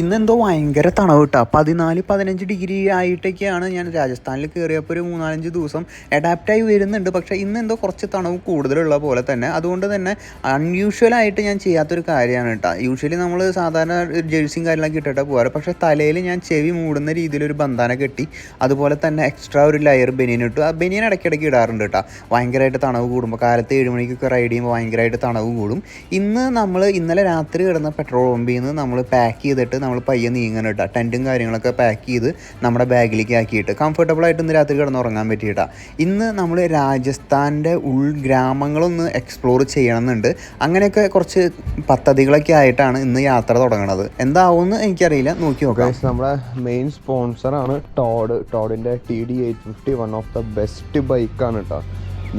ഇന്ന് എന്തോ ഭയങ്കര തണവ് കിട്ടുക പതിനാല് പതിനഞ്ച് ഡിഗ്രി ആയിട്ടൊക്കെയാണ് ഞാൻ രാജസ്ഥാനിൽ കയറിയപ്പോൾ ഒരു മൂന്നാലഞ്ച് ദിവസം അഡാപ്റ്റായി വരുന്നുണ്ട്. പക്ഷേ ഇന്ന് എന്തോ കുറച്ച് തണവ് കൂടുതലുള്ള പോലെ തന്നെ. അതുകൊണ്ട് തന്നെ അൺയൂഷ്വലായിട്ട് ഞാൻ ചെയ്യാത്തൊരു കാര്യമാണ് കേട്ടോ. യൂഷ്വലി നമ്മൾ സാധാരണ ഒരു ജേഴ്സിയും കാര്യങ്ങളൊക്കെ ഇട്ടിട്ട് പോകാറ് പക്ഷേ തലയിൽ ഞാൻ ചെവി മൂടുന്ന രീതിയിലൊരു ബന്ധാന കെട്ടി അതുപോലെ തന്നെ എക്സ്ട്രാ ഒരു ലെയർ ബനിയൻ ഇട്ടു. ആ ബനിയൻ ഇടയ്ക്കിടയ്ക്ക് ഇടാറുണ്ട് കേട്ടോ. ഭയങ്കരമായിട്ട് തണവ് കൂടുമ്പോൾ കാലത്ത് ഏഴ് മണിക്കൊക്കെ റൈഡ് ചെയ്യുമ്പോൾ ഭയങ്കരമായിട്ട് തണവ് കൂടും. ഇന്ന് നമ്മൾ ഇന്നലെ രാത്രി കിടന്ന പെട്രോൾ പമ്പിൽ നിന്ന് നമ്മൾ പാക്ക് ചെയ്തിട്ട് നമ്മൾ പയ്യെ നീങ്ങണം കേട്ടോ ടെന്റും കാര്യങ്ങളൊക്കെ പാക്ക് ചെയ്ത് നമ്മുടെ ബാഗിലേക്ക് ആക്കിയിട്ട് കംഫർട്ടബിളായിട്ട് ഇന്ന് രാത്രി കിടന്ന് ഉറങ്ങാൻ പറ്റിയിട്ടാ. ഇന്ന് നമ്മൾ രാജസ്ഥാന്റെ ഉൾഗ്രാമങ്ങളൊന്ന് എക്സ്പ്ലോർ ചെയ്യണമെന്നുണ്ട്. അങ്ങനെയൊക്കെ കുറച്ച് പദ്ധതികളൊക്കെ ആയിട്ടാണ് ഇന്ന് യാത്ര തുടങ്ങുന്നത് എന്താവുമെന്ന് എനിക്കറിയില്ല. നോക്കി നോക്കാം. നമ്മുടെ മെയിൻ സ്പോൺസറാണ് ടോഡ് ടോഡിന്റെ T D eight fifty one of the best ബൈക്കാണ് കേട്ടോ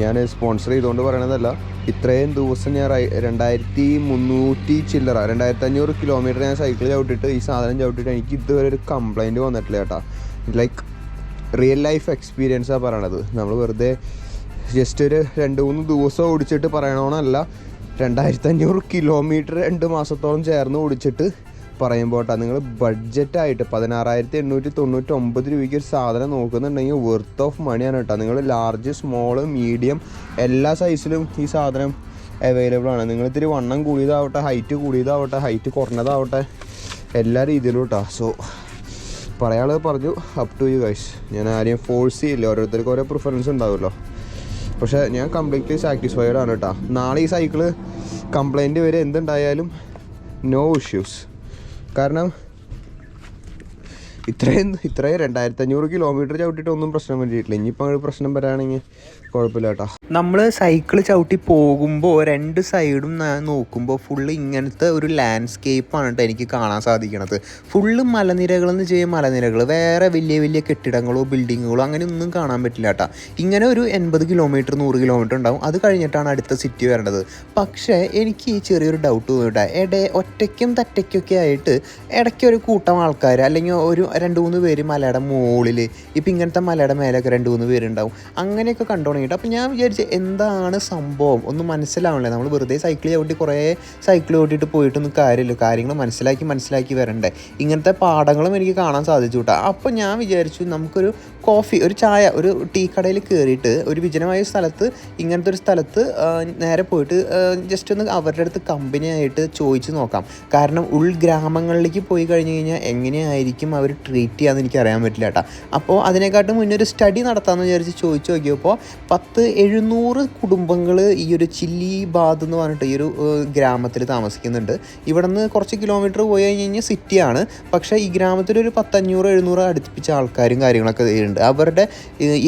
ഞാൻ സ്പോൺസർ ചെയ്തുകൊണ്ട് പറയണതല്ല. ഇത്രയും ദിവസം ഞാൻ രണ്ടായിരത്തി മുന്നൂറ്റി ചില്ലറ രണ്ടായിരത്തി അഞ്ഞൂറ് കിലോമീറ്റർ ഞാൻ സൈക്കിൾ ചവിട്ടിട്ട് ഈ സാധനം ചവിട്ടിട്ട് എനിക്ക് ഇതുവരെ ഒരു കംപ്ലൈന്റ് വന്നിട്ടില്ല കേട്ടോ. ലൈക്ക് റിയൽ ലൈഫ് എക്സ്പീരിയൻസാണ് പറയണത്. നമ്മൾ വെറുതെ ജസ്റ്റ് ഒരു രണ്ട് മൂന്ന് ദിവസം ഓടിച്ചിട്ട് പറയണമെന്നല്ല രണ്ടായിരത്തി അഞ്ഞൂറ് കിലോമീറ്റർ രണ്ട് മാസത്തോളം ചേർന്ന് ഓടിച്ചിട്ട് പറയുമ്പോൾ കേട്ടോ നിങ്ങൾ ബഡ്ജറ്റായിട്ട് പതിനാറായിരത്തി എണ്ണൂറ്റി തൊണ്ണൂറ്റി ഒമ്പത് രൂപയ്ക്ക് ഒരു സാധനം നോക്കുന്നുണ്ടെങ്കിൽ വെർത്ത് ഓഫ് മണിയാണ് കേട്ടോ നിങ്ങൾ ലാർജ് സ്മോൾ മീഡിയം എല്ലാ സൈസിലും ഈ സാധനം അവൈലബിൾ ആണ്. നിങ്ങൾ ഇത്തിരി വണ്ണം കൂടിയതാവട്ടെ ഹൈറ്റ് കൂടിയതാവട്ടെ ഹൈറ്റ് കുറഞ്ഞതാവട്ടെ എല്ലാ രീതിയിലും കേട്ടോ സോ പറയാനുള്ളത് പറഞ്ഞു അപ് ടു യു ഗൈസ് ഞാൻ ആരെയും ഫോഴ്സ് ചെയ്യില്ല. ഓരോരുത്തർക്കും ഓരോ പ്രിഫറൻസ് ഉണ്ടാവുമല്ലോ. പക്ഷേ ഞാൻ കംപ്ലീറ്റ്ലി സാറ്റിസ്ഫൈഡ് ആണ് കേട്ടോ നാളെ ഈ സൈക്കിൾ കംപ്ലൈന്റ് വരെ എന്തുണ്ടായാലും നോ ഇഷ്യൂസ് കാരണം ഇത്രയും ഇത്രയും രണ്ടായിരത്തി അഞ്ഞൂറ് കിലോമീറ്റർ ചവിട്ടിയിട്ട് ഒന്നും പ്രശ്നം പറ്റിയിട്ടില്ല. ഇനിയിപ്പോൾ പ്രശ്നം വരാണെങ്കിൽ കുഴപ്പമില്ല കേട്ടോ നമ്മൾ സൈക്കിൾ ചവിട്ടി പോകുമ്പോൾ രണ്ട് സൈഡും നോക്കുമ്പോൾ ഫുള്ള് ഇങ്ങനത്തെ ഒരു ലാൻഡ്സ്കേപ്പ് ആണ് കേട്ടോ എനിക്ക് കാണാൻ സാധിക്കണത്. ഫുള്ള് മലനിരകൾ എന്ന് ചെയ്യുക മലനിരകൾ വേറെ വലിയ വലിയ കെട്ടിടങ്ങളോ ബിൽഡിങ്ങുകളോ അങ്ങനെ ഒന്നും കാണാൻ പറ്റില്ല കേട്ടോ ഇങ്ങനെ ഒരു എൺപത് കിലോമീറ്റർ നൂറ് കിലോമീറ്റർ ഉണ്ടാവും. അത് കഴിഞ്ഞിട്ടാണ് അടുത്ത സിറ്റി വരേണ്ടത്. പക്ഷേ എനിക്ക് ഈ ചെറിയൊരു ഡൗട്ട് തോന്നിട്ടാ ഇട ഒറ്റയ്ക്കും തറ്റയ്ക്കൊക്കെ ആയിട്ട് ഇടയ്ക്ക് ഒരു കൂട്ടം ആൾക്കാർ അല്ലെങ്കിൽ ഒരു രണ്ട് മൂന്ന് പേര് മലയുടെ മുകളിൽ ഇപ്പം ഇങ്ങനത്തെ മലയുടെ മേലൊക്കെ രണ്ട് മൂന്ന് പേരുണ്ടാവും. അങ്ങനെയൊക്കെ കണ്ടു തുടങ്ങിയിട്ട്. അപ്പോൾ ഞാൻ വിചാരിച്ച് എന്താണ് സംഭവം? ഒന്നും മനസ്സിലാവണല്ലേ. നമ്മൾ വെറുതെ സൈക്കിൾ ചവിട്ടി കുറേ സൈക്കിൾ ചവിട്ടിയിട്ട് പോയിട്ടൊന്നും കാര്യമില്ല. കാര്യങ്ങൾ മനസ്സിലാക്കി മനസ്സിലാക്കി വരണ്ടേ. ഇങ്ങനത്തെ പാഠങ്ങളും എനിക്ക് കാണാൻ സാധിച്ചു കേട്ടോ അപ്പോൾ ഞാൻ വിചാരിച്ചു നമുക്കൊരു കോഫി ഒരു ചായ ഒരു ടീ കടയിൽ കയറിയിട്ട് ഒരു വിജനമായ സ്ഥലത്ത് ഇങ്ങനത്തെ ഒരു സ്ഥലത്ത് നേരെ പോയിട്ട് ജസ്റ്റ് ഒന്ന് അവരുടെ അടുത്ത് കമ്പനി ആയിട്ട് ചോദിച്ചു നോക്കാം. കാരണം ഉൾഗ്രാമങ്ങളിലേക്ക് പോയി കഴിഞ്ഞ് കഴിഞ്ഞാൽ എങ്ങനെയായിരിക്കും അവർ ട്രീറ്റ് ചെയ്യാമെന്ന് എനിക്ക് അറിയാൻ പറ്റില്ല കേട്ടോ അപ്പോൾ അതിനെക്കാട്ടും മുന്നേ ഒരു സ്റ്റഡി നടത്താമെന്ന് വിചാരിച്ച് ചോദിച്ചു നോക്കിയപ്പോൾ പത്ത് എഴുന്നൂറ് കുടുംബങ്ങൾ ഈ ഒരു ചില്ലി ബാദ് എന്ന് പറഞ്ഞിട്ട് ഈ ഒരു ഗ്രാമത്തിൽ താമസിക്കുന്നുണ്ട്. ഇവിടെ നിന്ന് കുറച്ച് കിലോമീറ്റർ പോയി കഴിഞ്ഞ് കഴിഞ്ഞാൽ സിറ്റിയാണ്. പക്ഷേ ഈ ഗ്രാമത്തിൽ ഒരു പത്തഞ്ഞൂറ് എഴുന്നൂറ് അടുപ്പിച്ച ആൾക്കാരും കാര്യങ്ങളൊക്കെ ഉണ്ട് അവരുടെ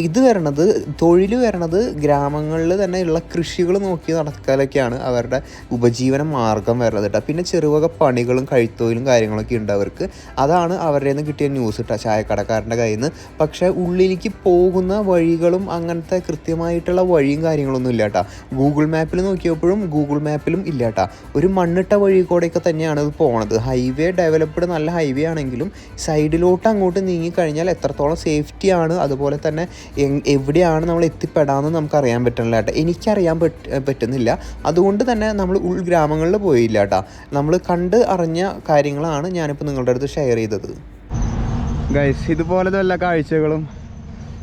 ഇത് വരണത് തൊഴിൽ വരണത് ഗ്രാമങ്ങളിൽ തന്നെ ഉള്ള കൃഷികൾ നോക്കി നടക്കാനൊക്കെയാണ് അവരുടെ ഉപജീവന മാർഗം വരുന്നത് കേട്ടോ പിന്നെ ചെറുവക പണികളും കഴുത്തൊഴിലും കാര്യങ്ങളൊക്കെ ഉണ്ട് അവർക്ക്. അതാണ് അവരുടെ നിന്ന് കിട്ടിയ ന്യൂസ് കേട്ടോ ചായക്കടക്കാരന്റെ കയ്യിൽ നിന്ന് പക്ഷേ ഉള്ളിലേക്ക് പോകുന്ന വഴികളും അങ്ങനത്തെ കൃത്യമായിട്ടുള്ള വഴിയും കാര്യങ്ങളൊന്നും ഇല്ല ഗൂഗിൾ മാപ്പിൽ നോക്കിയപ്പോഴും ഗൂഗിൾ മാപ്പിലും ഇല്ല ഒരു മണ്ണിട്ട വഴി കൂടെയൊക്കെ തന്നെയാണ് ഇത് പോണത്. ഹൈവേ ഡെവലപ്ഡ് നല്ല ഹൈവേ ആണെങ്കിലും സൈഡിലോട്ട് അങ്ങോട്ട് നീങ്ങിക്കഴിഞ്ഞാൽ എത്രത്തോളം സേഫ്റ്റി ആണ് അതുപോലെ തന്നെ എവിടെയാണ് നമ്മൾ എത്തിപ്പെടാമെന്ന് നമുക്ക് അറിയാൻ പറ്റണില്ല എനിക്കറിയാൻ പറ്റ പറ്റുന്നില്ല. അതുകൊണ്ട് തന്നെ നമ്മൾ ഉൾഗ്രാമങ്ങളിൽ പോയില്ല കേട്ടോ നമ്മൾ കണ്ട് അറിഞ്ഞ കാര്യങ്ങളാണ് ഞാനിപ്പോൾ നിങ്ങളുടെ അടുത്ത് ഷെയർ ചെയ്തത്. ഗൈസ് ഇതുപോലത്തെ എല്ലാ കാഴ്ചകളും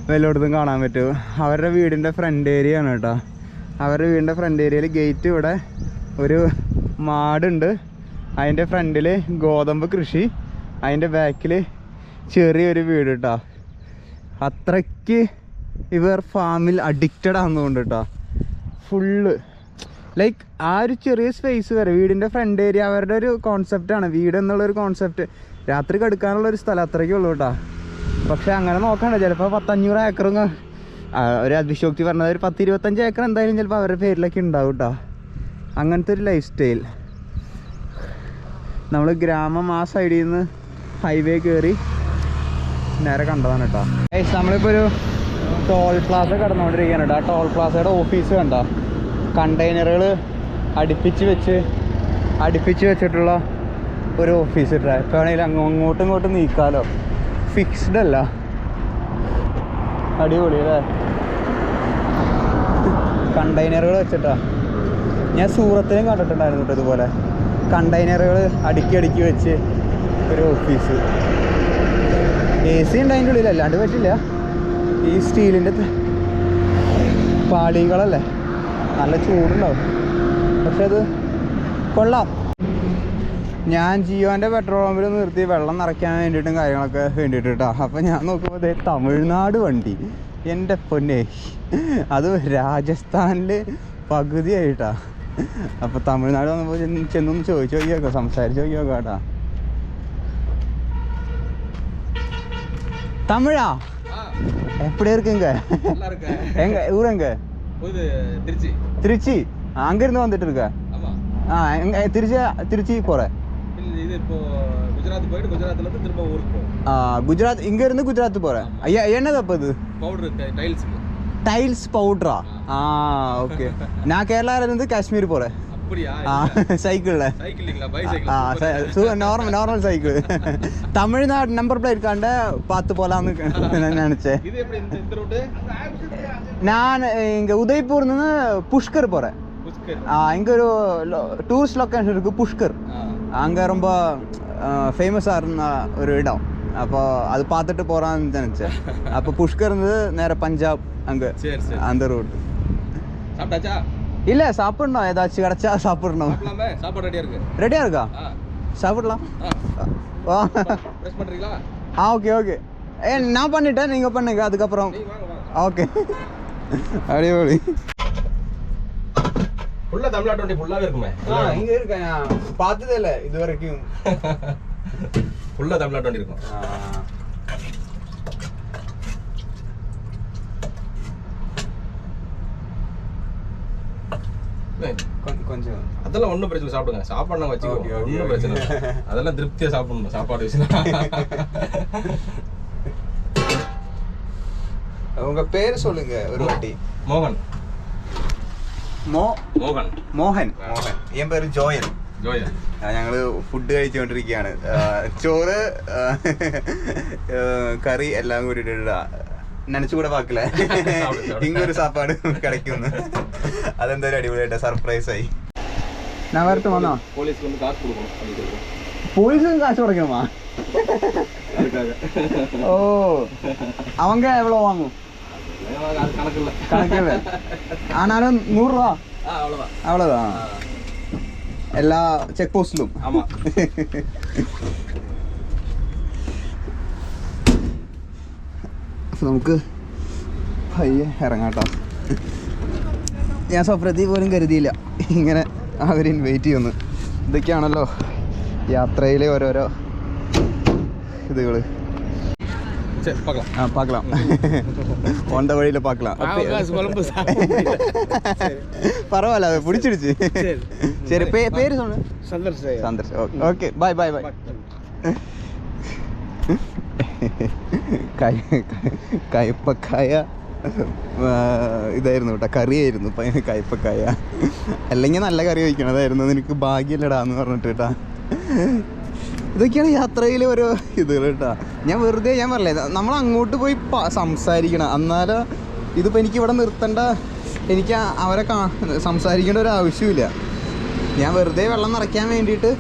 വല്ലയിടത്തും കാണാൻ പറ്റും. അവരുടെ വീടിന്റെ ഫ്രണ്ട് ഏരിയ ആണ് കേട്ടോ. അവരുടെ വീടിന്റെ ഫ്രണ്ട് ഏരിയയിൽ ഗേറ്റ് ഇവിടെ ഒരു മാടുണ്ട്. അതിന്റെ ഫ്രണ്ടിൽ ഗോതമ്പ് കൃഷി. അതിന്റെ ബാക്കിൽ ചെറിയൊരു വീട് കേട്ടോ. അത്രയ്ക്ക് ഇവർ ഫാമിൽ അഡിക്റ്റഡ് ആകുന്നതുകൊണ്ട് കേട്ടോ. ഫുള്ള് ലൈക്ക് ആ ഒരു ചെറിയ സ്പേസ് വരെ വീടിന്റെ ഫ്രണ്ട് ഏരിയ അവരുടെ ഒരു കോൺസെപ്റ്റാണ് വീട് എന്നുള്ളൊരു കോൺസെപ്റ്റ് രാത്രി കടുക്കാനുള്ളൊരു സ്ഥലം അത്രയ്ക്കുള്ളൂ കേട്ടോ. പക്ഷെ അങ്ങനെ നോക്കണ്ട ചിലപ്പോൾ പത്തഞ്ഞൂറ് ഏക്കറും ഒരു അതിശോക്തി പറഞ്ഞത് ഒരു പത്ത് ഇരുപത്തഞ്ച് ഏക്കർ എന്തായാലും ചിലപ്പോൾ അവരുടെ പേരിലൊക്കെ ഉണ്ടാവും കേട്ടോ അങ്ങനത്തെ ഒരു ലൈഫ് സ്റ്റൈൽ നമ്മൾ ഗ്രാമം ആ സൈഡിൽ നിന്ന് ഹൈവേ കയറി നേരെ കണ്ടതാണ് കേട്ടോ നമ്മളിപ്പോൾ ഒരു ടോൾ പ്ലാസ കടന്നുകൊണ്ടിരിക്കുകയാണ് കേട്ടോ ടോൾ പ്ലാസയുടെ ഓഫീസ് കണ്ടോ? കണ്ടെയ്നറുകൾ അടുപ്പിച്ച് വെച്ച് അടുപ്പിച്ച് വെച്ചിട്ടുള്ള ഒരു ഓഫീസ് ഇട്ടാ എപ്പോഴാണെങ്കിലും അങ്ങോട്ടും ഇങ്ങോട്ടും നീക്കാലോ. ഫിക്സ്ഡ് അല്ല. അടിപൊളി അല്ലേ കണ്ടെയ്നറുകൾ വെച്ചിട്ടാ. ഞാൻ സൂറത്തിലും കണ്ടിട്ടുണ്ടായിരുന്നു കേട്ടോ ഇതുപോലെ. കണ്ടെയ്നറുകൾ അടുക്കി അടുക്കി വെച്ച് ഒരു ഓഫീസ് എ സി ഉണ്ട് അതിന്റെ ഉള്ളിൽ അല്ലാണ്ട് പറ്റില്ല ഈ സ്റ്റീലിന്റെ പാളികളല്ലേ? നല്ല ചൂടുണ്ടാവും. പക്ഷെ അത് കൊള്ളാം. ഞാൻ ജിയോൻ്റെ പെട്രോൾ പമ്പിൽ നിർത്തി വെള്ളം നിറയ്ക്കാൻ വേണ്ടിയിട്ടും കാര്യങ്ങളൊക്കെ വേണ്ടിയിട്ട് കേട്ടോ അപ്പം ഞാൻ നോക്കുമ്പോൾ ദേ തമിഴ്നാട് വണ്ടി എൻ്റെ പൊന്നെ അത് രാജസ്ഥാനിൽ പകുതിയായിട്ടാ അപ്പോൾ തമിഴ്നാട് വന്നപ്പോൾ ചെന്ന് ചെന്നൊന്ന് ചോദിച്ചു നോക്കിയോക്കാം സംസാരിച്ച് നോക്കിയോക്കാം കേട്ടാ தமிழா எப்படி இருக்குங்க நல்லா இருக்க எங்க ஊர் எங்க இது திருச்சி திருச்சி அங்கிருந்து வந்துட்டு இருக்க ஆமா ஆ எங்க திருச்சி திருச்சி போகிறேன் இல்ல, இது இப்போ குஜராத் போயிட்டு குஜராத்ல இருந்து திரும்ப ஊருக்கு போகும் ஆ குஜராத் இங்க இருந்து குஜராத் போகிறேன் ஐயா என்னது அப்போ இது? பவுடர் டைல்ஸுக்கு டைல்ஸ் பவுட்ரா ஆ? ஓகே நான் கேரளால இருந்து காஷ்மீர் ஆ சைக்கிளில் normal normal cycle Tamil Nadu number plate காண்ட பார்த்து நான் நினச்சேன். நான் இங்கே உதய்பூர்லேருந்து புஷ்கர் புஷ்கர். இங்கே ஒரு டூரிஸ்ட் லொக்கேஷன் இருக்குது புஷ்கர். அங்கே ரொம்ப ஃபேமஸாக இருந்த ஒரு இடம். அப்போ அது பார்த்துட்டு போகிறான்னு நினச்சேன். அப்போ புஷ்கர் இருந்து நேராக பஞ்சாப் அங்கே. அந்த ரூட் சாப்பிட்டாச்சா? இல்லை சாப்பிடணும். ஏதாச்சும் கிடச்சா சாப்பிடணும். சாப்பாடு ரெடியா இருக்கு? ரெடியாக இருக்கா? சாப்பிடலாம். ஆ. ஓகே ஓகே ஏ நான் பண்ணிட்டேன். நீங்கள் பண்ணுங்க. அதுக்கப்புறம். ஓகே அடிப்பொலி ஃபுல்லா தமிழ்நாட்டு வண்டி ஃபுல்லாவே இருக்குமே. இங்கே இருக்கேன். பார்த்ததே இல்லை இது வரைக்கும் ஃபுல்லா தமிழ்நாட்டு வண்டி இருக்கும். கொஞ்சம். அதெல்லாம் ஒன்றும் பிரச்சனை சாப்பிடுங்க. சாப்பாடு வச்சுக்கோ. Okay, okay, ஒன்றும். பிரச்சனை அதெல்லாம் திருப்தியா சாப்பிடணும் சாப்பாடு விஷயம் உங்க பேர் சொல்லுங்க ஒரு வாட்டி. மோகன். മോഹൻ. മോഹൻ. ഞാൻ പേര് ജോയൽ. ജോയൽ. ഞങ്ങൾ ഫുഡ് കഴിച്ചുകൊണ്ടിരിക്കുകയാണ് ചോറ് കറി എല്ലാം കൂടിയിട്ടുള്ള നനച്ചുകൂടെ വാക്കില്ല. ഇങ്ങൊരു സാപ്പാട് കിടക്കുന്നു അതെന്തായാലും അടിപൊളിയായിട്ട് സർപ്രൈസ് ആയി. ഞാൻ വന്നോ? പോലീസ് കാശ് കൊടുക്കണമാ ഓ. അവങ്ക എവിടെ വാങ്ങും? அது அது கணக்கு இல்லை கணக்கில் ஆனாலும் நூறுரூவா ஆ அவ்வளோதான் அவ்வளோதான் എല്ലാ ചെക്ക് പോസ്റ്റിലും ஆமா അപ്പോൾ നമുക്ക് പയ്യെ ഇറങ്ങാട്ടോ ഞാൻ സ്വപ്നത്തിൽ പോലും കരുതിയില്ല ഇങ്ങനെ അവർ ഇൻവൈറ്റ് ചെയ്യുന്നു ഇതൊക്കെയാണല്ലോ യാത്രയിലെ ഓരോരോ ഇതുകൾ சரி பார்க்கலாம் ആ പാക്കലാം ഓണ്ട വഴിയിൽ പാക്കലാം குழம்பு പരവായില്ല അത് പിടിച്ചിടിച്ച് ശരി പേ- പേര് സോണ് சந்தர்ஷ் സന്തോഷം ഓക്കെ ബൈ ബൈ ബൈ കയ്പക്കായ ഇതായിരുന്നു കേട്ടോ കറിയായിരുന്നു പ- കയ്പക്കായ അല്ലെങ്കിൽ നല്ല കറി വയ്ക്കണതായിരുന്നു നിനക്ക് ഭാഗ്യമില്ലടാ എന്ന് പറഞ്ഞിട്ട് കേട്ടാ ഇതൊക്കെയാണ് യാത്രയിൽ ഓരോ ഇത് കേട്ടോ. ഞാൻ വെറുതെ ഞാൻ പറഞ്ഞില്ലേ നമ്മൾ അങ്ങോട്ട് പോയി സംസാരിക്കണം. എന്നാലും ഇതിപ്പോൾ എനിക്ക് ഇവിടെ നിർത്തേണ്ട എനിക്ക് അവരെ കാ സംസാരിക്കേണ്ട ഒരു ആവശ്യമില്ല ഞാൻ വെറുതെ വെള്ളം നിറയ്ക്കാൻ വേണ്ടിയിട്ട്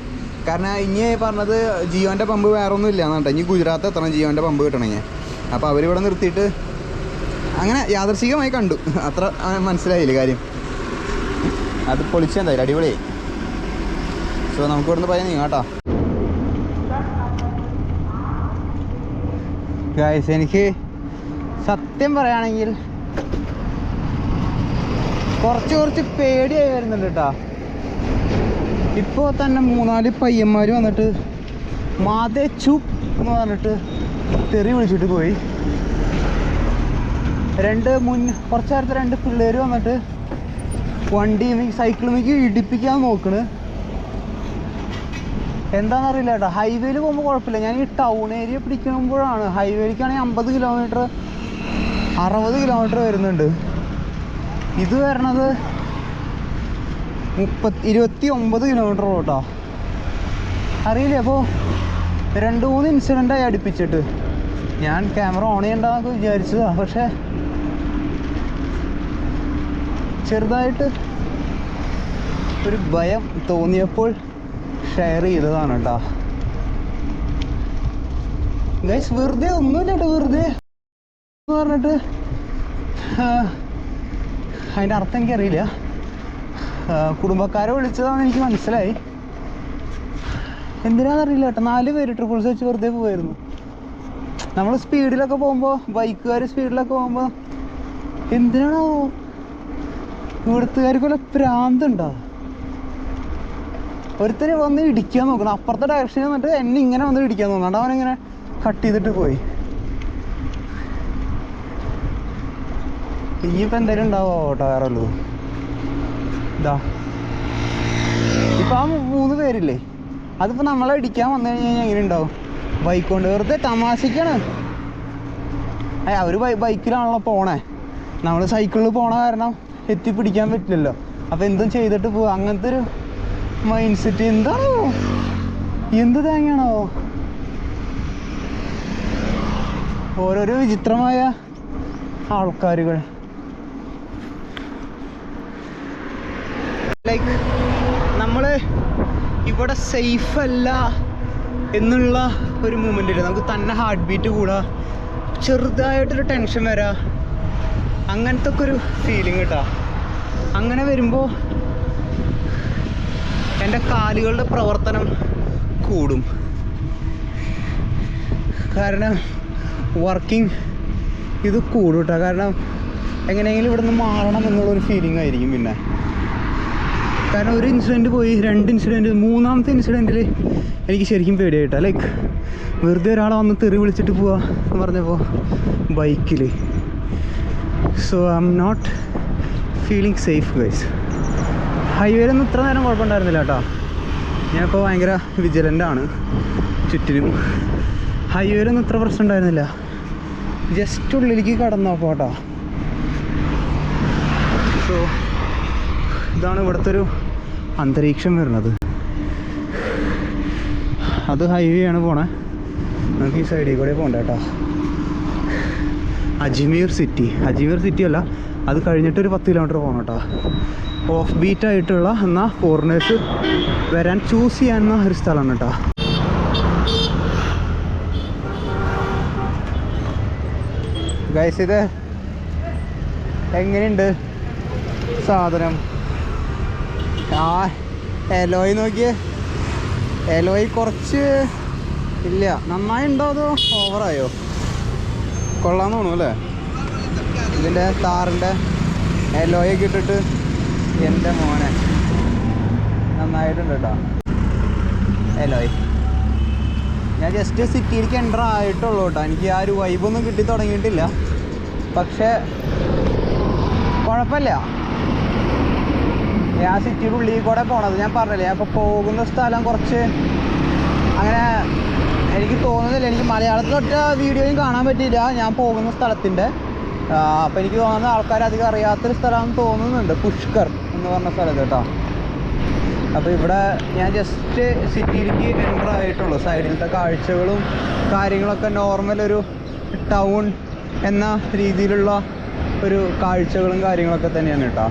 കാരണം ഇനി പറഞ്ഞത് ജിയോന്റെ പമ്പ് വേറെ ഒന്നും ഇല്ല എന്നാട്ടോ ഇനി ഗുജറാത്ത് എത്തണം ജിയോന്റെ പമ്പ് കിട്ടണമെങ്കിൽ അപ്പോൾ അവരിവിടെ നിർത്തിയിട്ട് അങ്ങനെ യാദർശികമായി കണ്ടു. അത്ര മനസ്സിലായില്ല കാര്യം? അത് പൊളിച്ചെന്തായാലും അടിപൊളിയായി. സോ നമുക്ക് ഇവിടുന്ന് നീ നീങ്ങാം ഗായ്സ് എനിക്ക് സത്യം പറയുകയാണെങ്കിൽ കുറച്ച് കുറച്ച് പേടിയായി വരുന്നുണ്ട് കേട്ടോ ഇപ്പോൾ തന്നെ മൂന്നാൽ പയ്യന്മാർ വന്നിട്ട് മാതേ ചുപ്പ് എന്ന് പറഞ്ഞിട്ട് തെറി വിളിച്ചിട്ട് പോയി. രണ്ട് മുൻ കുറച്ച് നേരത്തെ രണ്ട് പിള്ളേർ വന്നിട്ട് വണ്ടി സൈക്കിളുമേക്ക് ഇടിപ്പിക്കാൻ നോക്കണ്. എന്താണെന്നറിയില്ല കേട്ടോ ഹൈവേയിൽ പോകുമ്പോൾ കുഴപ്പമില്ല. ഞാൻ ഈ ടൗൺ ഏരിയ പിടിക്കുമ്പോഴാണ് ഹൈവേയിലേക്കാണെങ്കിൽ അമ്പത് കിലോമീറ്റർ അറുപത് കിലോമീറ്റർ വരുന്നുണ്ട്. ഇത് വരണത് മുപ്പത്തി ഇരുപത്തി ഒമ്പത് കിലോമീറ്റർ കേട്ടോ അറിയില്ലേ? അപ്പോൾ രണ്ട് മൂന്ന് ഇൻസിഡന്റായി അടുപ്പിച്ചിട്ട്. ഞാൻ ക്യാമറ ഓൺ ചെയ്യണ്ടെന്നൊക്കെ വിചാരിച്ചതാണ് പക്ഷേ ചെറുതായിട്ട് ഒരു ഭയം തോന്നിയപ്പോൾ ഷെയർ ചെയ്തതാണ് കേട്ടോ വെറുതെ ഒന്നുമില്ല വെറുതെ പറഞ്ഞിട്ട്. അതിന്റെ അർത്ഥം എനിക്കറിയില്ല. കുടുംബക്കാരെ വിളിച്ചതാണെന്ന് എനിക്ക് മനസ്സിലായി. എന്തിനാണെന്നറിയില്ല കേട്ടോ നാല് പേര് ട്രിപ്പിൾസ് വെച്ച് വെറുതെ പോകുമായിരുന്നു നമ്മൾ സ്പീഡിലൊക്കെ പോകുമ്പോൾ ബൈക്കുകാർ സ്പീഡിലൊക്കെ പോകുമ്പോൾ എന്തിനാണോ ഇവിടുത്തുകാർക്കുള്ള പ്രാന്തുണ്ടോ. ഒരുത്തര് വന്ന് ഇടിക്കാൻ നോക്കണം. അപ്പുറത്തെ ഡയറക്ഷനിൽ വന്നിട്ട് എന്നെ ഇങ്ങനെ വന്ന് ഇടിക്കാൻ തോന്നുന്നുണ്ട് അവനിങ്ങനെ കട്ട് ചെയ്തിട്ട് പോയി. ഇനിയിപ്പോൾ എന്തായാലും ഉണ്ടാവോ ടയറുള്ളൂ ഇതാ. ഇപ്പം ആ മൂന്ന് പേരില്ലേ? അതിപ്പോൾ നമ്മളെ ഇടിക്കാൻ വന്നു കഴിഞ്ഞാൽ എങ്ങനെ ഉണ്ടാവും? ബൈക്ക് കൊണ്ട് വെറുതെ തമാശക്കാണ്. അയ്യ അവർ ബൈക്കിലാണല്ലോ പോണേ. നമ്മൾ സൈക്കിളിൽ പോണ കാരണം എത്തിപ്പിടിക്കാൻ പറ്റില്ലല്ലോ. അപ്പോൾ എന്തും ചെയ്തിട്ട് പോവാ. അങ്ങനത്തെ ഒരു മൈൻഡ് സെറ്റ് എന്താണോ? എന്ത് തേങ്ങയാണോ? ഓരോരോ വിചിത്രമായ ആൾക്കാരുകൾ. ലൈക്ക് നമ്മൾ ഇവിടെ സേഫ് അല്ല എന്നുള്ള ഒരു മൂമെന്റ് ഇല്ല. നമുക്ക് തന്നെ ഹാർട്ട് ബീറ്റ് കൂടാ. ചെറുതായിട്ടൊരു ടെൻഷൻ വരാ. അങ്ങനത്തെ ഒക്കെ ഒരു ഫീലിംഗ് കിട്ടാ അങ്ങനെ വരുമ്പോൾ എന്റെ കാലുകളുടെ പ്രവർത്തനം കൂടും. കാരണം വർക്കിംഗ് ഇത് കൂടും കേട്ടോ കാരണം എങ്ങനെയെങ്കിലും ഇവിടെ നിന്ന് മാറണം എന്നുള്ളൊരു ഫീലിംഗ് ആയിരിക്കും പിന്നെ. കാരണം ഒരു ഇൻസിഡന്റ് പോയി രണ്ട് ഇൻസിഡന്റ് മൂന്നാമത്തെ ഇൻസിഡന്റിൽ എനിക്ക് ശരിക്കും പേടിയായിട്ടാ ലൈക്ക് വെറുതെ ഒരാളെ വന്ന് തെറി വിളിച്ചിട്ട് പോവാ എന്ന് പറഞ്ഞപ്പോൾ ബൈക്കിൽ so I'm not feeling safe guys ഹൈവേയിലൊന്നും ഇത്ര നേരം കുഴപ്പമുണ്ടായിരുന്നില്ല കേട്ടോ. ഞാനിപ്പോൾ ഭയങ്കര വിജിലന്റ് ആണ്. ചുറ്റിനും. ഹൈവേയിലൊന്നും ഇത്ര പ്രശ്നം ഉണ്ടായിരുന്നില്ല. ജസ്റ്റ് ഉള്ളിലേക്ക് കടന്നു കേട്ടോ. സോ ഇതാണ് ഇവിടുത്തെ ഒരു അന്തരീക്ഷം വരുന്നത്. അത് ഹൈവേ ആണ് പോണേ. നമുക്ക് ഈ സൈഡിൽ കൂടെ പോകണ്ട കേട്ടോ. അജ്മീർ സിറ്റി അജ്മീർ സിറ്റി അല്ല. അത് കഴിഞ്ഞിട്ട് ഒരു പത്ത് കിലോമീറ്റർ പോകണം കേട്ടോ. ഓഫ് ബീറ്റ് ആയിട്ടുള്ള എന്നാൽ ഫോറിനേഴ്സ് വരാൻ ചൂസ് ചെയ്യാവുന്ന ഒരു സ്ഥലമാണ് കേട്ടോ. ഗൈസ് ഇത് എങ്ങനെയുണ്ട് സാധനം? ആ എലോയി നോക്കിയേ. എലോയി കുറച്ച് ഇല്ല. നന്നായി ഉണ്ടോ അതോ ഓവറായോ കൊള്ളാന്ന് തോന്നുന്നു അല്ലേ? ഇതിന്റെ താറിന്റെ എലോയൊക്കെ ഇട്ടിട്ട് എന്റെ മോനെ. നന്നായിട്ടുണ്ട് കേട്ടോ ഹലോയ് ഞാൻ ജസ്റ്റ് സിറ്റിയിലേക്ക് എന്റർ ആയിട്ടുള്ളൂ കേട്ടോ എനിക്ക് ആ ഒരു വൈബൊന്നും കിട്ടി തുടങ്ങിയിട്ടില്ല. പക്ഷേ കുഴപ്പമില്ല. ഞാൻ സിറ്റിയുടെ ഉള്ളിൽ കൂടെ പോണത് ഞാൻ പറഞ്ഞില്ലേ ഞാൻ പോകുന്ന സ്ഥലം കുറച്ച് അങ്ങനെ എനിക്ക് തോന്നുന്നില്ല. എനിക്ക് മലയാളത്തിലൊറ്റ വീഡിയോയും കാണാൻ പറ്റിയില്ല. ഞാൻ പോകുന്ന സ്ഥലത്തിന്റെ. അപ്പോൾ എനിക്ക് തോന്നുന്നത് ആൾക്കാർ അധികം അറിയാത്തൊരു സ്ഥലമാണെന്ന് തോന്നുന്നുണ്ട്. പുഷ്കർ. എന്ന് പറഞ്ഞ സ്ഥലത്ത് കേട്ടോ. അപ്പോൾ ഇവിടെ ഞാൻ ജസ്റ്റ് സിറ്റിയിലേക്ക് എന്റർ ആയിട്ടുള്ളൂ. സൈഡിലത്തെ കാഴ്ചകളും കാര്യങ്ങളൊക്കെ നോർമൽ ഒരു ടൗൺ എന്ന രീതിയിലുള്ള ഒരു കാഴ്ചകളും കാര്യങ്ങളൊക്കെ തന്നെയാണ് കേട്ടോ.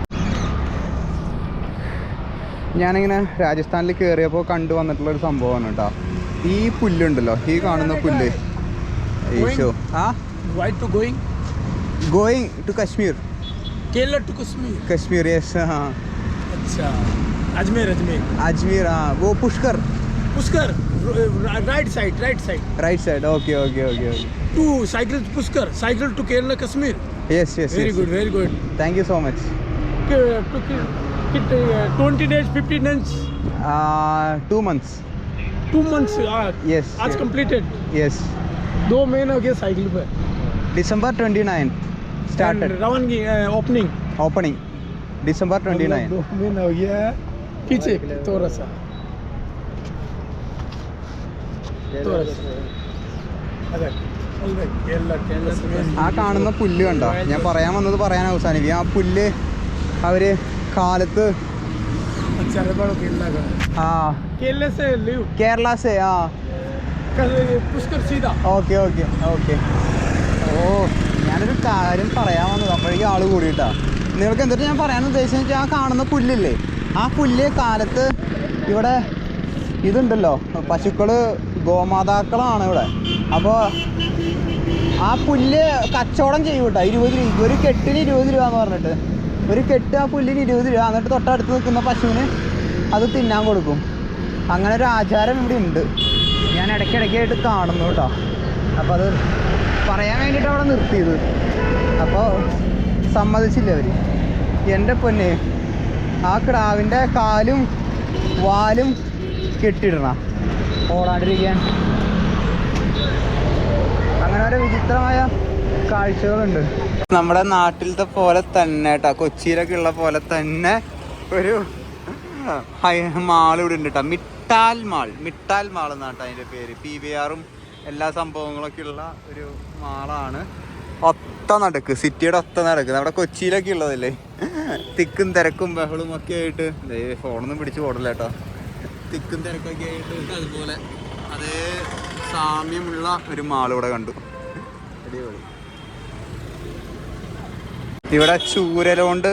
ഞാനിങ്ങനെ രാജസ്ഥാനിൽ കയറിയപ്പോൾ കണ്ടു വന്നിട്ടുള്ള ഒരു സംഭവമാണ് കേട്ടോ. ഈ പുല്ലുണ്ടല്ലോ ഈ കാണുന്ന പുല്ല്. ഈശോ ആ? Going to Kashmir Kerala to Kashmir? Kashmir yes हाँ। अच्छा अजमेर अजमेर। अजमेर हाँ वो Pushkar. Pushkar? Right side right side right side okay okay okay okay to cycle Pushkar cycle to Kerala Kashmir. Yes yes very good very good thank you so much twenty days fifteen days two months two months yes आज completed yes दो महीना हो गया cycle पर December twenty ninth started And रवानगी opening opening December twenty nine दो महीना हो गया पीछे थोड़ा सा थोड़ा सा अरे अरे, केरला कश्मीर ആ കാണുന്ന പുല്ല് കണ്ടോ ഞാൻ പറയാൻ വന്നത് പറയാൻ അവസാനിക്കും ആ പുല്ല് അവർ കാലത്ത് अच्छा रबड़ केरला का ആ केरला से लिव കേരള സേ ആ पुष्कर सीधा ഓക്കെ ഓക്കെ ഓക്കെ ഓ ഞാനൊരു കാര്യം പറയാൻ വന്നത്. അപ്പോഴേക്കും ആൾ കൂടിയിട്ടാ. നിങ്ങൾക്ക് എന്നിട്ട് ഞാൻ പറയാൻ ഉദ്ദേശിച്ചെന്ന് വെച്ചാൽ ആ കാണുന്ന പുല്ലില്ലേ? ആ പുല്ല് കാലത്ത് ഇവിടെ ഇതുണ്ടല്ലോ. പശുക്കൾ ഗോമാതാക്കളാണ് ഇവിടെ. അപ്പോൾ ആ പുല്ല് കച്ചവടം ചെയ്യും കേട്ടോ. ഇരുപത് രൂപ ഒരു കെട്ടിന് ഇരുപത് രൂപ എന്ന് പറഞ്ഞിട്ട്. ഒരു കെട്ട് ആ പുല്ലിന് ഇരുപത് രൂപ. എന്നിട്ട് തൊട്ടടുത്ത് നിൽക്കുന്ന പശുവിന് അത് തിന്നാൻ കൊടുക്കും. അങ്ങനെ ഒരു ആചാരം ഇവിടെ ഉണ്ട്. ഞാൻ ഇടയ്ക്കിടയ്ക്കായിട്ട് കാണുന്നു കേട്ടോ. അപ്പോൾ അത് പറയാൻ വേണ്ടിയിട്ട് അവിടെ നിർത്തിയത്. അപ്പോൾ സമ്മതിച്ചില്ല അവർ എന്റെ പൊന്നെ ആ കിടാവിന്റെ കാലും വാലും കെട്ടിടണ. ഓടാണ്ടിരിക്കാൻ. അങ്ങനെ ഓരോ വിചിത്രമായ കാഴ്ചകളുണ്ട്. നമ്മുടെ നാട്ടിലത്തെ പോലെ തന്നെ കേട്ടോ കൊച്ചിയിലൊക്കെ ഉള്ള പോലെ തന്നെ ഒരു മാൾ ഇവിടെ ഉണ്ട് കേട്ടോ മിട്ടാൽ മാൾ. മിട്ടാൽ മാൾ എന്നാട്ടോ അതിന്റെ പേര്. പി വി ആറും എല്ലാ സംഭവങ്ങളൊക്കെ ഉള്ള ഒരു മാളാണ്. ഒത്ത നടക്ക് സിറ്റിയുടെ ഒത്ത നടക്ക്. നമ്മുടെ കൊച്ചിയിലൊക്കെ ഉള്ളതല്ലേ? തിക്കും തിരക്കും ബഹളും ഒക്കെ ആയിട്ട്. ഫോണൊന്നും പിടിച്ച് പോടില്ല കേട്ടോ. തിക്കും തിരക്കൊക്കെ ആയിട്ട് അതുപോലെ അതേ സാമ്യമുള്ള ഒരു മാൾ ഇവിടെ കണ്ടു. ഇവിടെ ചൂരലുകൊണ്ട്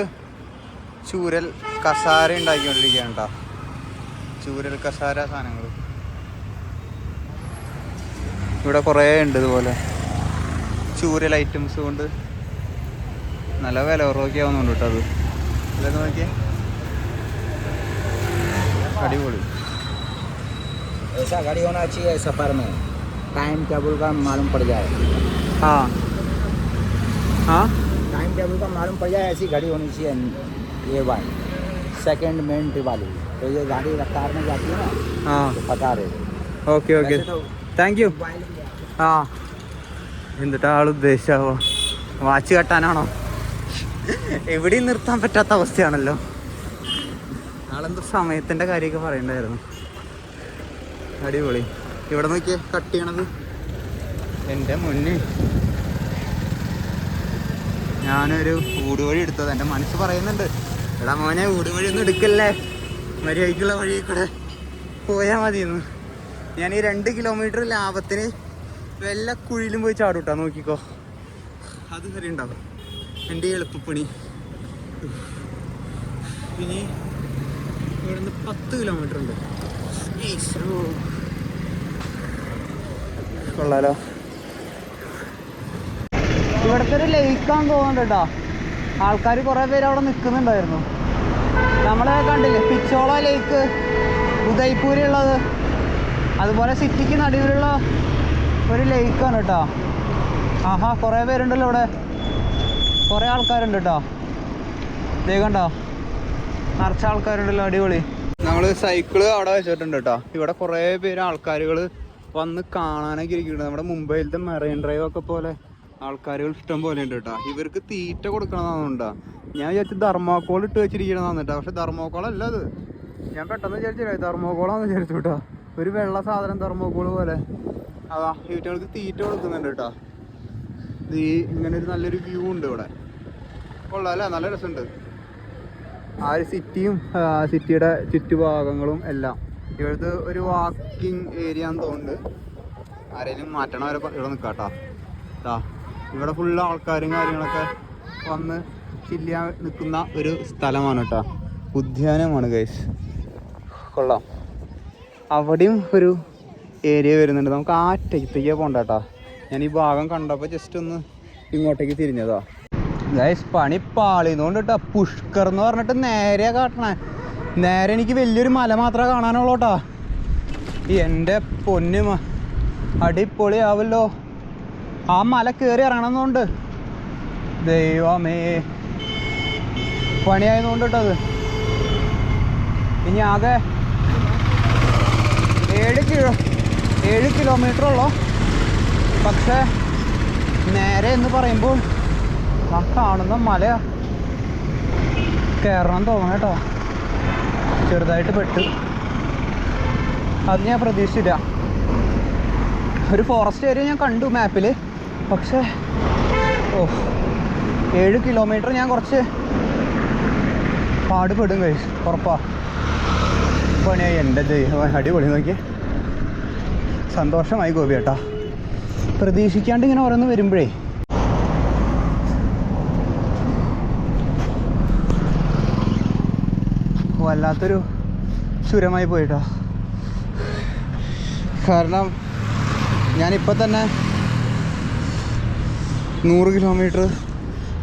ചൂരൽ കസാര ഉണ്ടാക്കിക്കൊണ്ടിരിക്കുകയാണ് കേട്ടോ. ചൂരൽ കസാര സാധനങ്ങൾ ഇവിടെ കുറേ ഉണ്ട് ഇതുപോലെ ചൂരൽ ഐറ്റംസ് കൊണ്ട് നല്ല വില കുറവൊക്കെ ആവുന്നുണ്ട് കേട്ടോ അത് ഇതൊക്കെ നോക്കിയേ അടിപൊളി ऐसा गाड़ी होना चाहिए सफ़र में टाइम टेबल का मालूम पड़ जाए ആ ആ टाइम टेबल का मालूम पड़ जाए ऐसी गाड़ी होनी चाहिए ये वाली सेकंड मिनट वाली तो ये गाड़ी रफ्तार में जाती है ना ആ तो पता रहे ഓക്കെ ഓക്കെ वैसे तो താങ്ക് യു ആ. എന്നിട്ട് ആൾ ഉദ്ദേശാവോ വാച്ച് കെട്ടാനാണോ? എവിടെയും നിർത്താൻ പറ്റാത്ത അവസ്ഥയാണല്ലോ. ആളെന്തോ സമയത്തിന്റെ കാര്യമൊക്കെ പറയണ്ടായിരുന്നു. അടിപൊളി. ഇവിടെ നോക്കിയേ കട്ട് ചെയ്യണത്. എന്റെ മുന്നേ. ഞാനൊരു ഊടുവഴി എടുത്തത്. എന്റെ മനസ്സ് പറയുന്നുണ്ട്. എടാ മോനെ ഊടുവഴി ഒന്നും എടുക്കല്ലേ? മര്യാദയ്ക്കുള്ള വഴി കൂടെ പോയാൽ മതിയെന്ന്. ഞാൻ ഈ രണ്ട് കിലോമീറ്റർ ലാഭത്തിന് വല്ല കുഴിയിലും പോയി ചാടൂട്ടാ നോക്കിക്കോ. അത് വരെ ഉണ്ടാവും. എന്റെ എളുപ്പപ്പണി. ഇനി ഇവിടുന്ന് പത്ത് കിലോമീറ്റർ ഉണ്ട്. കൊള്ളാലോ. ഇവിടുത്തെ ഒരു ലയിക്കാൻ തോന്നുന്നുണ്ട് ആൾക്കാർ കുറേ പേര് അവിടെ നിൽക്കുന്നുണ്ടായിരുന്നു നമ്മളെ കണ്ടില്ലേ പിച്ചോള ലേക്ക് ഉദയ്പൂരുള്ളത് അതുപോലെ സിറ്റിക്ക് നടുവിലുള്ള ഒരു ലേക്കാണ് കേട്ടോ. ആഹാ കുറേ പേരുണ്ടല്ലോ ഇവിടെ. കുറേ ആൾക്കാരുണ്ട് കേട്ടോ. കണ്ടോ? നിറച്ച ആൾക്കാരുണ്ടല്ലോ അടിപൊളി. നമ്മൾ സൈക്കിൾ അവിടെ വെച്ചിട്ടുണ്ട് കേട്ടോ. ഇവിടെ കുറേ പേര് ആൾക്കാരുകൾ വന്ന് കാണാനൊക്കെ ഇരിക്കുന്നുണ്ട്. നമ്മുടെ മുംബൈയിലത്തെ മെറൈൻ ഡ്രൈവ് ഒക്കെ പോലെ ആൾക്കാരുകൾ ഇഷ്ടം പോലെ ഉണ്ട് കേട്ടോ. ഇവർക്ക് തീറ്റ കൊടുക്കണമെന്നുണ്ടാ ഞാൻ വിചാരിച്ചു ധർമാക്കോൾ ഇട്ട് വെച്ചിരിക്കണമെന്ന് കേട്ടോ. പക്ഷെ ധർമാക്കോൾ അല്ല അത്. ഞാൻ പെട്ടെന്ന് വിചാരിച്ചില്ല? ധർമാക്കോളാന്ന് വിചാരിച്ചു കേട്ടോ. ഒരു വെള്ള സാധനം ധർമാക്കോൾ പോലെ. അതാ വീട്ടുകൾക്ക് തീറ്റ കൊടുക്കുന്നുണ്ട് കേട്ടോ. ഈ ഇങ്ങനെ ഒരു നല്ലൊരു വ്യൂ ഉണ്ട് ഇവിടെ. കൊള്ളാം അല്ലേ നല്ല രസമുണ്ട്. ആ ഒരു സിറ്റിയും സിറ്റിയുടെ ചുറ്റുഭാഗങ്ങളും എല്ലാം. ഇവിടുത്തെ ഒരു വാക്കിംഗ് ഏരിയ എന്ന് തോന്നുന്നുണ്ട്. ആരെങ്കിലും മാറ്റണവരെ ഇവിടെ നിൽക്കാം കേട്ടോ. ട്ടാ ഇവിടെ ഫുള്ള് ആൾക്കാരും കാര്യങ്ങളൊക്കെ വന്ന് ചില്ലാൻ നിൽക്കുന്ന ഒരു സ്ഥലമാണ് കേട്ടോ. ഉദ്യാനമാണ് ഗൈസ് കൊള്ളാം. അവിടെയും ഒരു ഏരിയ വരുന്നുണ്ട്. നമുക്ക് ആ അറ്റത്തേക്ക് പോകണ്ട ഞാൻ ഈ ഭാഗം കണ്ടപ്പോൾ ജസ്റ്റ് ഒന്ന് ഇങ്ങോട്ടേക്ക് തിരിഞ്ഞതാ. ഗൈസ് പണി പാളിന്നുകൊണ്ട് കേട്ടോ പുഷ്കർ എന്ന് പറഞ്ഞിട്ട് നേരെ കാട്ടണേ. നേരെ എനിക്ക് വലിയൊരു മല മാത്രമേ കാണാനുള്ളൂ കേട്ടോ എന്റെ അടിപൊളി അടിപൊളിയാവല്ലോ. ആ മല കയറി ഇറങ്ങണമെന്നുണ്ട് ദൈവമേ. പണിയായതുകൊണ്ട് കേട്ടോ അത് ഇനി ആകെ ഏഴ് കിലോ ഏഴ് കിലോമീറ്റർ ഉള്ളൂ? പക്ഷേ നേരെ എന്ന് പറയുമ്പോൾ ആ കാണുന്ന മല കയറണം തോന്നണം കേട്ടോ. ചെറുതായിട്ട് പെട്ടു. അത് ഞാൻ പ്രതീക്ഷിച്ചില്ല. ഒരു ഫോറസ്റ്റ് ഏരിയ ഞാൻ കണ്ടു മാപ്പിൽ പക്ഷേ ഓ ഏഴ് കിലോമീറ്റർ ഞാൻ കുറച്ച് പാടുപെടും കഴിച്ചു ഉറപ്പാ. പണിയായി. എന്റെ ദൈവം അടിപൊളി നോക്കി സന്തോഷമായി ഗോപി ഏട്ടാ. പ്രതീക്ഷിക്കാണ്ട് ഇങ്ങനെ ഓരോന്ന് വരുമ്പോഴേ. വല്ലാത്തൊരു ചുരമായി പോയിട്ടാ. കാരണം ഞാനിപ്പോൾ തന്നെ നൂറ് കിലോമീറ്റർ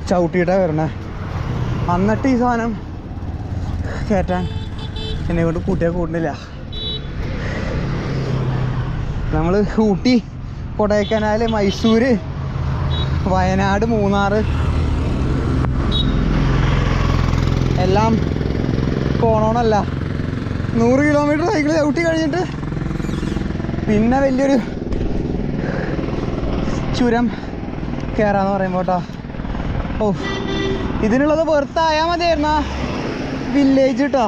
ചവിട്ടിയിട്ടാണ് വരണേ. എന്നിട്ട് ഈ സാധനം കയറ്റാൻ എന്നെ കൊണ്ട് കൂട്ടിയാൽ കൂടുന്നില്ല. നമ്മൾ ഊട്ടി കൊടൈക്കനാൽ മൈസൂര് വയനാട് മൂന്നാർ എല്ലാം പോണോന്നല്ല നൂറ് കിലോമീറ്റർ സൈക്കിൾ ചവിട്ടി കഴിഞ്ഞിട്ട് പിന്നെ വലിയൊരു ചുരം കയറാന്ന് പറയുമ്പോൾ കേട്ടോ ഓ ഇതിനുള്ളത് വെറുത്തായാൽ മതിയായിരുന്ന. വില്ലേജ് കേട്ടോ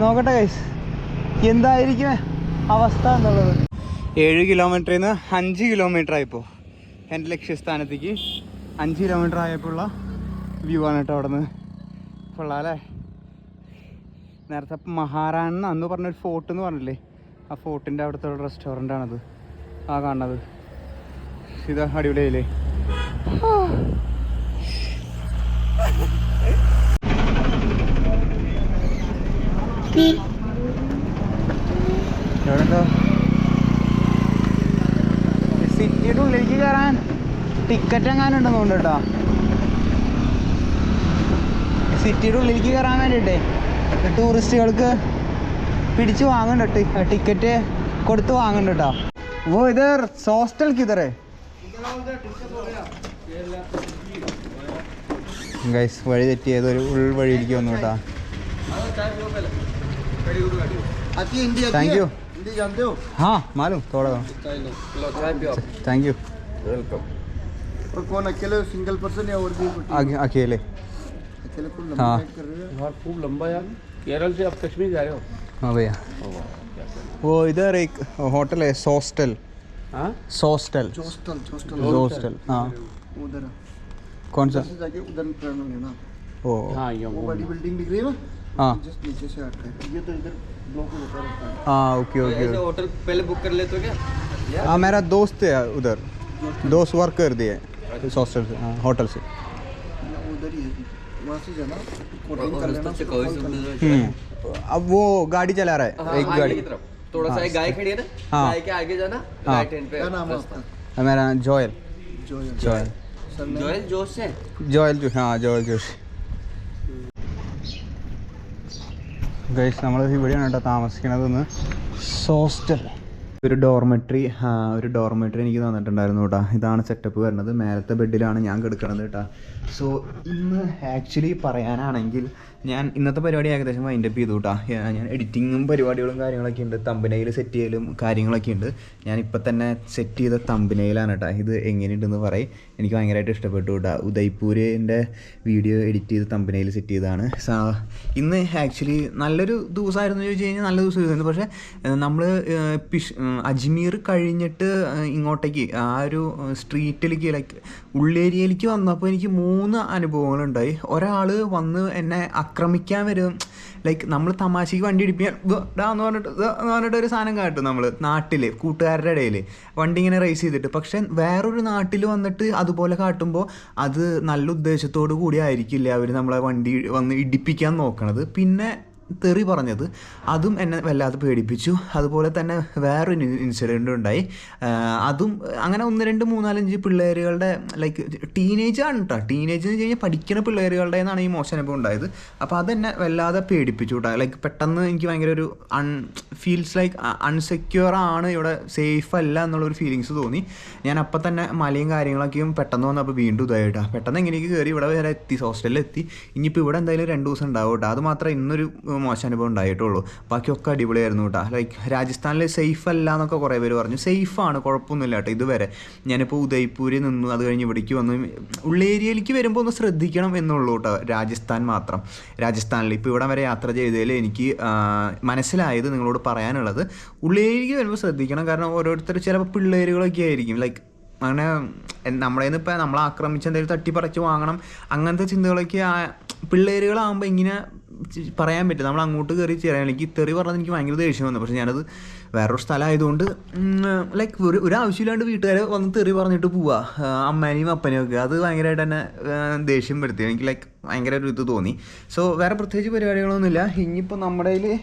നോക്കട്ടെ കൈസ് എന്തായിരിക്കും അവസ്ഥ എന്നുള്ളത്. ഏഴ് കിലോമീറ്ററിൽ നിന്ന് അഞ്ച് കിലോമീറ്റർ ആയിപ്പോൾ എന്റെ ലക്ഷ്യസ്ഥാനത്തേക്ക് അഞ്ച് കിലോമീറ്റർ ആയപ്പോഴുള്ള വ്യൂ ആണ് കേട്ടോ അവിടെ നിന്ന് കൊള്ളാമല്ലേ നേരത്തെ മഹാറാണെന്ന് അന്ന് പറഞ്ഞൊരു ഫോർട്ട് എന്ന് പറഞ്ഞില്ലേ? ആ ഫോർട്ടിന്റെ അവിടുത്തെ ഒരു റെസ്റ്റോറന്റ് ആണത്. ആ കാണുന്നത്. ഇത് അടിപൊളിയായില്ലേ? എവിടെന്തോ സിറ്റിയുടെ ഉള്ളിലേക്ക് കയറാൻ ടിക്കറ്റ് എങ്ങാനും തോന്നുന്നു കേട്ടോ സിറ്റിയുടെ ഉള്ളിലേക്ക് കയറാൻ വേണ്ടിയിട്ടേ ടൂറിസ്റ്റുകൾക്ക് പിടിച്ച് വാങ്ങുന്നുണ്ട്. ടിക്കറ്റ് കൊടുത്ത് വാങ്ങുന്നുണ്ട് കേട്ടോ ഓ ഇത് ഹോസ്റ്റൽ കിതറേ ഗൈസ് വഴി തെറ്റിയത് ഒരു ഉൾ വഴിയിലേക്ക് വന്നു കേട്ടോ താങ്ക് യു हाँ? मालूम थोड़ा। थैंक यू वेलकम और कौन अकेले सिंगल पर्सन या और भी आगे अकेले। अकेले फुल हाँ। कर रहे हैं यार। खूब लंबा यार। केरल से आप कश्मीर जा रहे हो? हाँ भैया। वो इधर एक होटल है सोस्टल हाँ? सोस्टल हॉस्टल हॉस्टल सोस्टल हाँ। उधर कौन सा? जाके उधर टर्न लेना ओ। हाँ ये वो बड़ी बिल्डिंग दिख रही है ना? हाँ।, हाँ। ओके तो ओके होटल पहले बुक कर लेते हो क्या? हाँ मेरा दोस्त है उधर। दोस्त वर्क कर दिए हॉस्टल अच्छा। से हाँ होटल से। उधर ही से जाना। हम्म। अब वो गाड़ी चला रहा है हाँ, एक हाँ, गाड़ी। थोड़ा सा एक गाय खड़ी है ना? गाय के आगे जाना राइट पे। मेरा जोयल। जोयल। जोयल जोश है? जोयल जो हाँ जोयल जोश। ഗൈസ് നമ്മൾ ഇവിടെയാണ് കേട്ടോ താമസിക്കണതെന്ന് സോസ്റ്റൽ ഒരു ഡോർമെട്രി ഒരു ഡോർമെട്രി എനിക്ക് തന്നിട്ടുണ്ടായിരുന്നു കേട്ടോ. ഇതാണ് സെറ്റപ്പ് വരുന്നത്. മേലത്തെ ബെഡിലാണ് ഞാൻ കിടക്കുന്നത് കേട്ടോ. സോ ഇന്ന് ആക്ച്വലി പറയാനാണെങ്കിൽ ഞാൻ ഇന്നത്തെ പരിപാടി ഏകദേശം വൈൻഡപ്പ് ചെയ്തു കേട്ടോ ഞാൻ എഡിറ്റിങ്ങും പരിപാടികളും കാര്യങ്ങളൊക്കെ ഉണ്ട്. തമ്പനയിൽ സെറ്റ് ചെയ്യലും കാര്യങ്ങളൊക്കെ ഉണ്ട്. ഞാൻ ഇപ്പം തന്നെ സെറ്റ് ചെയ്ത തമ്പനയിലാണ് കേട്ടോ ഇത് എങ്ങനെയുണ്ടെന്ന് പറയും. എനിക്ക് ഭയങ്കരമായിട്ട് ഇഷ്ടപ്പെട്ടു കേട്ടോ ഉദയ്പൂരിന്റെ വീഡിയോ എഡിറ്റ് ചെയ്ത് തമ്പനയിൽ സെറ്റ് ചെയ്തതാണ്. ഇന്ന് ആക്ച്വലി നല്ലൊരു ദിവസമായിരുന്നു ചോദിച്ചു കഴിഞ്ഞാൽ നല്ല ദിവസമായിരുന്നു. പക്ഷേ നമ്മൾ പിഷ് അജ്മീർ കഴിഞ്ഞിട്ട് ഇങ്ങോട്ടേക്ക് ആ ഒരു സ്ട്രീറ്റിലേക്ക് ലൈക്ക് ഉള്ളേരിയയിലേക്ക് വന്നപ്പോൾ എനിക്ക് മൂന്ന് അനുഭവങ്ങളുണ്ടായി. ഒരാൾ വന്ന് എന്നെ ആക്രമിക്കാൻ വരും. ലൈക്ക് നമ്മൾ തമാശയ്ക്ക് വണ്ടി ഇടിപ്പിക്കാൻ എന്ന് പറഞ്ഞിട്ട് എന്ന് പറഞ്ഞിട്ട് ഒരു സാധനം കാട്ടും നമ്മൾ നാട്ടിൽ കൂട്ടുകാരുടെ ഇടയിൽ വണ്ടി ഇങ്ങനെ റേസ് ചെയ്തിട്ട്. പക്ഷെ വേറൊരു നാട്ടിൽ വന്നിട്ട് അതുപോലെ കാട്ടുമ്പോൾ അത് നല്ല ഉദ്ദേശത്തോടു കൂടി ആയിരിക്കില്ല അവർ നമ്മളെ വണ്ടി വന്ന് ഇടിപ്പിക്കാൻ നോക്കണത്. പിന്നെ തെറി പറഞ്ഞത്. അതും എന്നെ വല്ലാതെ പേടിപ്പിച്ചു. അതുപോലെ തന്നെ വേറൊരു ഇൻസിഡന്റ് ഉണ്ടായി. അതും അങ്ങനെ ഒന്ന് രണ്ട് മൂന്നാലഞ്ച് പിള്ളേരുകളുടെ ലൈക്ക് ടീനേജ് ആണ് കേട്ടോ ടീനേജ് എന്ന് കഴിഞ്ഞാൽ പഠിക്കുന്ന പിള്ളേരുകളുടെ എന്നാണ് ഈ മോശം അനുഭവം ഉണ്ടായത്. അപ്പോൾ അതെന്നെ വല്ലാതെ പേടിപ്പിച്ചു കേട്ടോ ലൈക്ക് പെട്ടെന്ന് എനിക്ക് ഭയങ്കര ഒരു അൺ ഫീൽസ് ലൈക്ക് അൺസെക്യൂർ ആണ്. ഇവിടെ സേഫ് അല്ല എന്നുള്ളൊരു ഫീലിങ്സ് തോന്നി. ഞാൻ അപ്പം തന്നെ മലയും കാര്യങ്ങളൊക്കെയും പെട്ടെന്ന് വന്നപ്പോൾ വീണ്ടും ഇതായിട്ടാ പെട്ടെന്ന് എങ്ങനെയൊക്കെ കയറി ഇവിടെ വരെ എത്തി ഹോസ്റ്റലിൽ എത്തി. ഇനിയിപ്പോൾ ഇവിടെ എന്തായാലും രണ്ട് ദിവസം ഉണ്ടാവും കേട്ടോ അത് ഇന്നൊരു ഉം, മോശം അനുഭവം ഉണ്ടായിട്ടുള്ളൂ. ബാക്കിയൊക്കെ അടിപൊളിയായിരുന്നു കേട്ടോ ലൈക്ക് രാജസ്ഥാനിൽ സേഫ് അല്ല എന്നൊക്കെ കുറേ പേര് പറഞ്ഞു. സേഫ് ആണ് കുഴപ്പമൊന്നുമില്ല കേട്ടോ ഇതുവരെ. ഞാനിപ്പോൾ ഉദയ്പൂരിൽ നിന്നു അത് കഴിഞ്ഞ് ഇവിടേക്ക് വന്നു. ഉള്ളേരിയയിലേക്ക് വരുമ്പോൾ ഒന്ന് ശ്രദ്ധിക്കണം എന്നുള്ളൂ കേട്ടോ രാജസ്ഥാൻ മാത്രം. രാജസ്ഥാനിൽ ഇപ്പോൾ ഇവിടെ വരെ യാത്ര ചെയ്തതിൽ എനിക്ക് മനസ്സിലായത് നിങ്ങളോട് പറയാനുള്ളത്. ഉള്ളേരിയക്ക് വരുമ്പോൾ ശ്രദ്ധിക്കണം. കാരണം ഓരോരുത്തർ ചിലപ്പോൾ പിള്ളേരുകളൊക്കെ ആയിരിക്കും. ലൈക്ക് അങ്ങനെ നമ്മളെ നിന്ന് ഇപ്പം നമ്മളെ ആക്രമിച്ച് എന്തെങ്കിലും തട്ടിപ്പറിച്ച് വാങ്ങണം. അങ്ങനത്തെ ചിന്തകളൊക്കെ പിള്ളേരുകളാകുമ്പോൾ ഇങ്ങനെ പറയാൻ പറ്റില്ല. നമ്മൾ അങ്ങോട്ട് കയറി ചെയ്യാൻ എനിക്ക് തെറി പറഞ്ഞത് എനിക്ക് ഭയങ്കര ദേഷ്യം വന്നു. പക്ഷേ ഞാനത് വേറൊരു സ്ഥലമായതുകൊണ്ട് ലൈക്ക് ഒരു ഒരു ആവശ്യമില്ലാണ്ട് വീട്ടുകാരെ വന്ന് തെറി പറഞ്ഞിട്ട് പോവാ. അമ്മേനെയും അപ്പനെയും ഒക്കെ. അത് ഭയങ്കരമായിട്ട് തന്നെ ദേഷ്യം വരുത്തി. എനിക്ക് ലൈക്ക് ഭയങ്കര ഒരു ഇത് തോന്നി. സോ വേറെ പ്രത്യേകിച്ച് പരിപാടികളൊന്നുമില്ല. ഇനിയിപ്പോൾ നമ്മുടെ കയ്യിൽ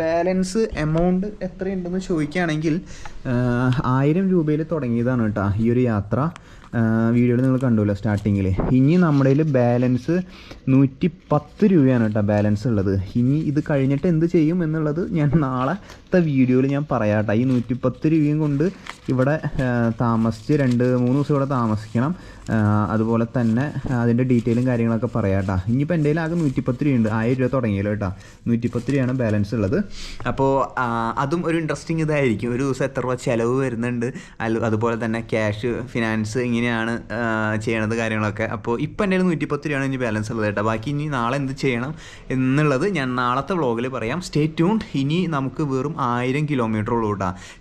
ബാലൻസ് എമൗണ്ട് എത്രയുണ്ടെന്ന് ചോദിക്കുകയാണെങ്കിൽ ആയിരം രൂപയിൽ തുടങ്ങിയതാണ് കേട്ടോ ഈ ഒരു യാത്ര. വീഡിയോയിൽ നിങ്ങൾ കണ്ടുല്ലോ സ്റ്റാർട്ടിങ്ങിൽ ഇനി നമ്മുടെ കയ്യിൽ ബാലൻസ് നൂറ്റി പത്ത് രൂപയാണ് കേട്ടോ ബാലൻസ് ഉള്ളത്. ഇനി ഇത് കഴിഞ്ഞിട്ട് എന്ത് ചെയ്യും എന്നുള്ളത് ഞാൻ നാളത്തെ വീഡിയോയിൽ ഞാൻ പറയാം ഈ നൂറ്റി പത്ത് രൂപയും കൊണ്ട് ഇവിടെ താമസിച്ച് രണ്ട് മൂന്ന് ദിവസം ഇവിടെ താമസിക്കണം. അതുപോലെ തന്നെ അതിന്റെ ഡീറ്റെയിലും കാര്യങ്ങളൊക്കെ പറയാം കേട്ടോ ഇനിയിപ്പോൾ എന്റെ ആകെ നൂറ്റിപ്പത്ത് രൂപയുണ്ട്. ആയിരം രൂപ തുടങ്ങിയല്ലോ കേട്ടോ. നൂറ്റിപ്പത്ത് രൂപയാണ് ബാലൻസ് ഉള്ളത്. അപ്പോൾ അതും ഒരു ഇൻട്രസ്റ്റിംഗ് ഇതായിരിക്കും. ഒരു ദിവസം എത്ര രൂപ ചിലവ് വരുന്നുണ്ട്. അതുപോലെ തന്നെ ക്യാഷ് ഫിനാൻസ് ഇങ്ങനെയാണ് ചെയ്യണത് കാര്യങ്ങളൊക്കെ. അപ്പോൾ ഇപ്പം എന്റെ നൂറ്റിപ്പത്ത് രൂപയാണ് ഇനി ബാലൻസ് ഉള്ളത് കേട്ടോ. ബാക്കി ഇനി നാളെ എന്ത് ചെയ്യണം എന്നുള്ളത് ഞാൻ നാളത്തെ വ്ളോഗിൽ പറയാം. സ്റ്റേ ട്യൂൺ ഇനി നമുക്ക് വെറും ആയിരം കിലോമീറ്റർ ഉള്ളൂ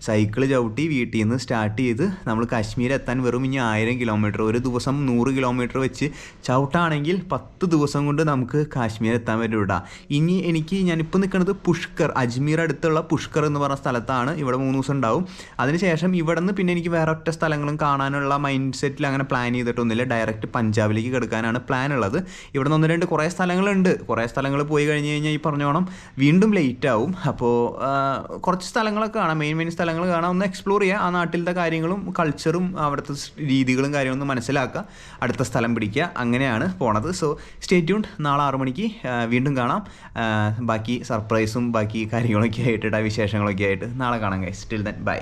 സൈക്കിൾ ചവിട്ടി വീട്ടിൽ നിന്ന് സ്റ്റാർട്ട് ചെയ്ത് നമ്മൾ കാശ്മീർ എത്താൻ വെറും ഇനി ആയിരം കിലോമീറ്റർ ഒരു ദിവസം നൂറ് കിലോമീറ്റർ വെച്ച് ചവിട്ടാണെങ്കിൽ പത്ത് ദിവസം കൊണ്ട് നമുക്ക് കാശ്മീർ എത്താൻ പറ്റും കേട്ടോ ഇനി എനിക്ക് ഞാനിപ്പോൾ നിൽക്കുന്നത് പുഷ്കർ അജ്മീർ അടുത്തുള്ള പുഷ്കർ എന്ന് പറഞ്ഞ സ്ഥലത്താണ്. ഇവിടെ മൂന്ന് ദിവസം ഉണ്ടാവും. അതിനുശേഷം ഇവിടെ നിന്ന് പിന്നെ എനിക്ക് വേറെ ഒറ്റ സ്ഥലങ്ങളും കാണാനുള്ള മൈൻഡ് സെറ്റിൽ അങ്ങനെ പ്ലാൻ ചെയ്തിട്ടൊന്നുമില്ല. ഡയറക്റ്റ് പഞ്ചാബിലേക്ക് കിടക്കാനാണ് പ്ലാൻ ഉള്ളത്. ഇവിടെ നിന്ന് ഒന്ന് രണ്ട് കുറേ സ്ഥലങ്ങളുണ്ട്. കുറേ സ്ഥലങ്ങൾ പോയി കഴിഞ്ഞ് കഴിഞ്ഞാൽ ഈ പറഞ്ഞോണം വീണ്ടും ലേറ്റ് ആവും. അപ്പോൾ കുറച്ച് സ്ഥലങ്ങളൊക്കെ കാണാം. മെയിൻ മെയിൻ സ്ഥലങ്ങൾ കാണാം. ഒന്ന് എക്സ്പ്ലോർ ചെയ്യുക ആ നാട്ടിലത്തെ കാര്യങ്ങളും കൾച്ചറും അവിടുത്തെ രീതികളും കാര്യങ്ങളും ഒന്ന് മനസ്സിലാക്കുക. അടുത്ത സ്ഥലം പിടിക്കുക. അങ്ങനെയാണ് പോണത്. സോ സ്റ്റേ ട്യൂൺഡ് നാളെ ആറു മണിക്ക് വീണ്ടും കാണാം. ബാക്കി സർപ്രൈസും ബാക്കി കാര്യങ്ങളൊക്കെ ആയിട്ട് വിശേഷങ്ങളൊക്കെ ആയിട്ട് നാളെ കാണാം ഗൈസ് സ്റ്റിൽ ദൻ ബൈ